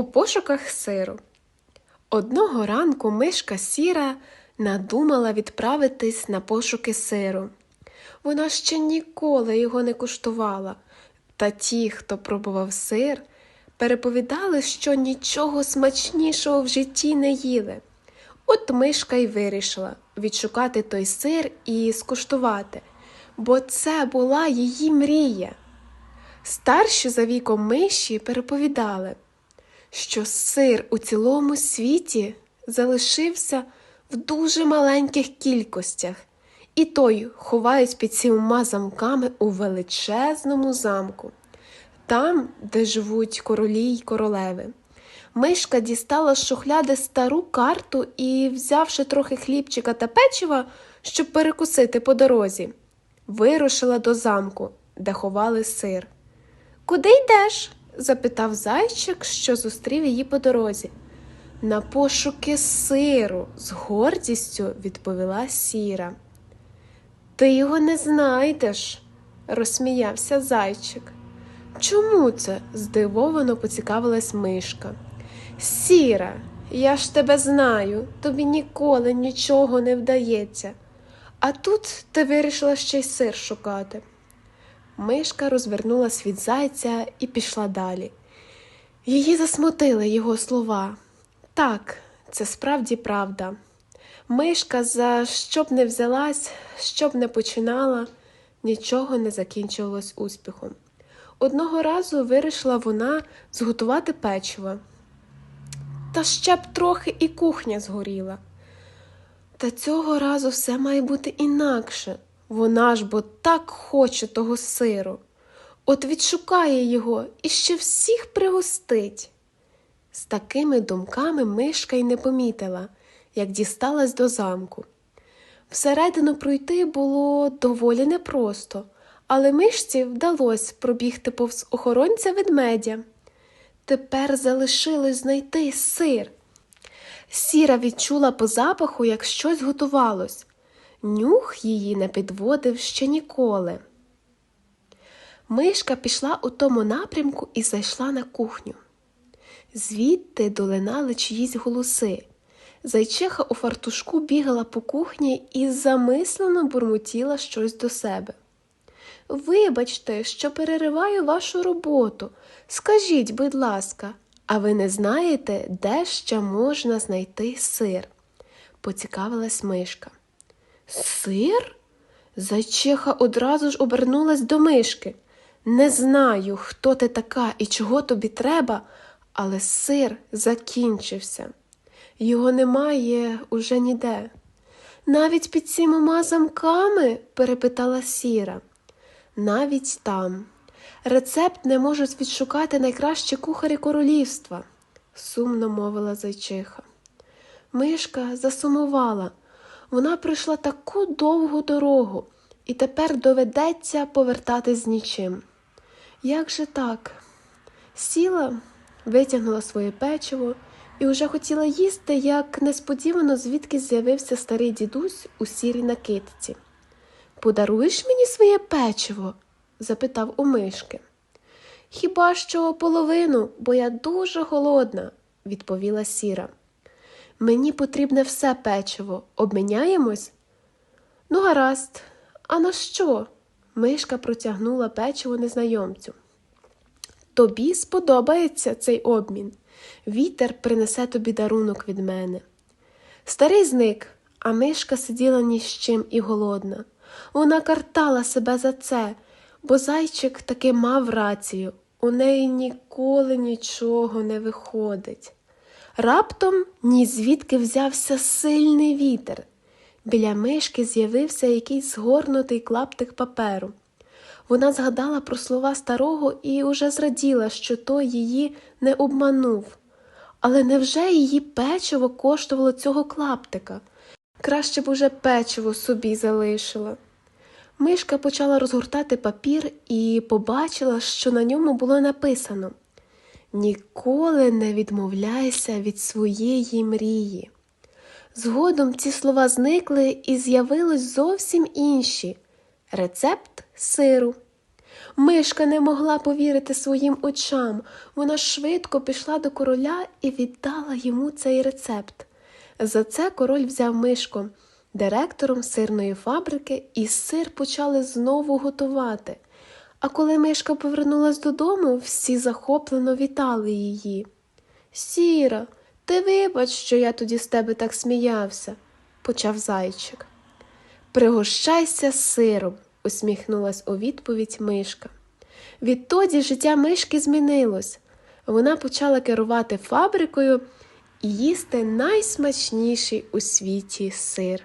У пошуках сиру. Одного ранку мишка сіра надумала відправитись на пошуки сиру. Вона ще ніколи його не куштувала, та ті, хто пробував сир, переповідали, що нічого смачнішого в житті не їли. От мишка й вирішила відшукати той сир і скуштувати, бо це була її мрія. Старші за віком миші переповідали, що сир у цілому світі залишився в дуже маленьких кількостях, і той ховають під сіма замками у величезному замку, там, де живуть королі й королеви. Мишка дістала з шухляди стару карту і, взявши трохи хлібчика та печива, щоб перекусити по дорозі, вирушила до замку, де ховали сир. Куди йдеш? Запитав зайчик, що зустрів її по дорозі. На пошуки сиру, з гордістю відповіла сіра. Ти його не знайдеш, розсміявся зайчик. Чому це? здивовано поцікавилась мишка. Сіра, я ж тебе знаю, тобі ніколи нічого не вдається. А тут ти вирішила ще й сир шукати. Мишка розвернулась від зайця і пішла далі. Її засмутили його слова. Так, це справді правда. Мишка, за що б не взялась, що б не починала, нічого не закінчувалось успіхом. Одного разу вирішила вона зготувати печиво. Та ще б трохи і кухня згоріла. Та цього разу все має бути інакше. Вона ж бо так хоче того сиру. От відшукає його і ще всіх пригостить. З такими думками мишка й не помітила, як дісталась до замку. Всередину пройти було доволі непросто, але мишці вдалося пробігти повз охоронця ведмедя. Тепер залишилось знайти сир. Сіра відчула по запаху, як щось готувалось. Нюх її не підводив ще ніколи. Мишка пішла у тому напрямку і зайшла на кухню. Звідти долинали чиїсь голоси. Зайчиха у фартушку бігала по кухні і замислено бурмотіла щось до себе. Вибачте, що перериваю вашу роботу. Скажіть, будь ласка, а ви не знаєте, де ще можна знайти сир? поцікавилась мишка. Сир? Зайчиха одразу ж обернулась до мишки. Не знаю, хто ти така і чого тобі треба, але сир закінчився. Його немає уже ніде. Навіть під сімома замками? перепитала сіра. Навіть там. Рецепт не можуть відшукати найкращі кухарі королівства, сумно мовила зайчиха. Мишка засумувала. Вона пройшла таку довгу дорогу, і тепер доведеться повертатись з нічим. Як же так? Сіла, витягнула своє печиво і вже хотіла їсти, як несподівано звідки з'явився старий дідусь у сірій накидці. Подаруєш мені своє печиво? запитав у мишки. Хіба що половину, бо я дуже голодна, відповіла сіра. Мені потрібне все печиво. Обміняємось? Ну, гаразд, а на що? Мишка протягнула печиво незнайомцю. Тобі сподобається цей обмін. Вітер принесе тобі дарунок від мене. Старий зник, а мишка сиділа ні з чим і голодна. Вона картала себе за це, бо зайчик таки мав рацію. У неї ніколи нічого не виходить. Раптом ні звідки взявся сильний вітер. Біля мишки з'явився якийсь згорнутий клаптик паперу. Вона згадала про слова старого і уже зраділа, що той її не обманув. Але невже її печиво коштувало цього клаптика? Краще б уже печиво собі залишила. Мишка почала розгортати папір і побачила, що на ньому було написано Ніколи не відмовляйся від своєї мрії. Згодом ці слова зникли і з'явились зовсім інші рецепт сиру. Мишка не могла повірити своїм очам. Вона швидко пішла до короля і віддала йому цей рецепт. За це король взяв мишку директором сирної фабрики, і сир почали знову готувати. А коли мишка повернулась додому, всі захоплено вітали її. Сіра, ти вибач, що я тоді з тебе так сміявся, почав зайчик. Пригощайся сиром, усміхнулась у відповідь мишка. Відтоді життя мишки змінилось. Вона почала керувати фабрикою і їсти найсмачніший у світі сир.